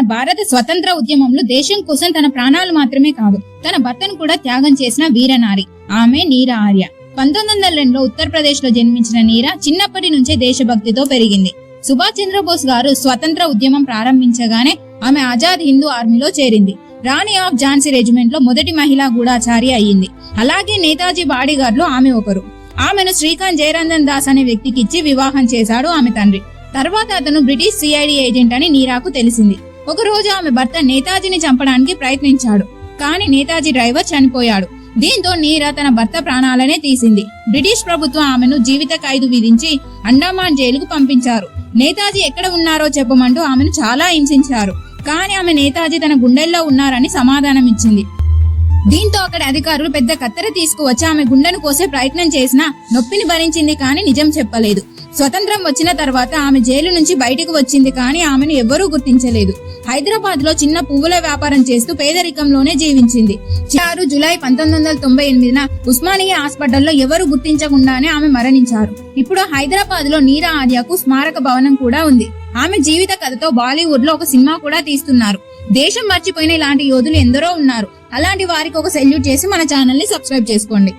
మన భారత స్వతంత్ర ఉద్యమంలో దేశం కోసం తన ప్రాణాలు మాత్రమే కాదు తన భర్తను కూడా త్యాగం చేసిన వీరనారి ఆమె నీరా ఆర్య. పంతొమ్మిది వందల రెండులో ఉత్తరప్రదేశ్లో జన్మించిన నీరా చిన్నప్పటి నుంచే దేశభక్తితో పెరిగింది. సుభాష్ చంద్రబోస్ గారు స్వతంత్ర ఉద్యమం ప్రారంభించగానే ఆమె ఆజాద్ హిందూ ఆర్మీలో చేరింది. రాణి ఆఫ్ ఝాన్సీ రెజిమెంట్లో మొదటి మహిళా గూఢాచారి అయ్యింది. అలాగే నేతాజీ బాడీగార్డ్లో ఆమె ఒకరు. ఆమెను శ్రీకాంత్ జయరంజన్ దాస్ అనే వ్యక్తికి ఇచ్చి వివాహం చేశాడు ఆమె తండ్రి. తర్వాత అతను బ్రిటిష్ సిఐడి ఏజెంట్ అని నీరాకు తెలిసింది. ఒక రోజు ఆమె భర్త నేతాజీని చంపడానికి ప్రయత్నించాడు. కానీ నేతాజీ డ్రైవర్ చనిపోయాడు. దీంతో నీరా తన భర్త ప్రాణాలనే తీసింది. బ్రిటిష్ ప్రభుత్వం ఆమెను జీవిత ఖైదు విధించి అండమాన్ జైలుకు పంపించారు. నేతాజీ ఎక్కడ ఉన్నారో చెప్పమంటూ ఆమెను చాలా హింసించారు. కానీ ఆమె నేతాజీ తన గుండెల్లో ఉన్నారని సమాధానం ఇచ్చింది దీంతో అక్కడి అధికారులు పెద్ద కత్తెర తీసుకువచ్చి ఆమె గుండెను కోసే ప్రయత్నం చేసినా నొప్పిని భరించింది కానీ నిజం చెప్పలేదు. స్వతంత్రం వచ్చిన తర్వాత ఆమె జైలు నుంచి బయటకు వచ్చింది కానీ ఆమెను ఎవ్వరూ గుర్తించలేదు. హైదరాబాద్లో చిన్న పువ్వుల వ్యాపారం చేస్తూ పేదరికంలోనే జీవించింది. ఆరు జులై పంతొమ్మిది వందల తొంభై ఎనిమిదిన ఉస్మానియా హాస్పిటల్లో ఎవరు గుర్తించకుండానే ఆమె మరణించారు. ఇప్పుడు హైదరాబాద్లో నీరా ఆర్యకు స్మారక భవనం కూడా ఉంది. ఆమె జీవిత కథతో బాలీవుడ్లో ఒక సినిమా కూడా తీస్తున్నారు. దేశం మర్చిపోయిన ఇలాంటి యోధులు ఎందరో ఉన్నారు. అలాంటి వారికి ఒక సెల్యూట్ చేసి మన ఛానల్ని సబ్స్క్రైబ్ చేసుకోండి.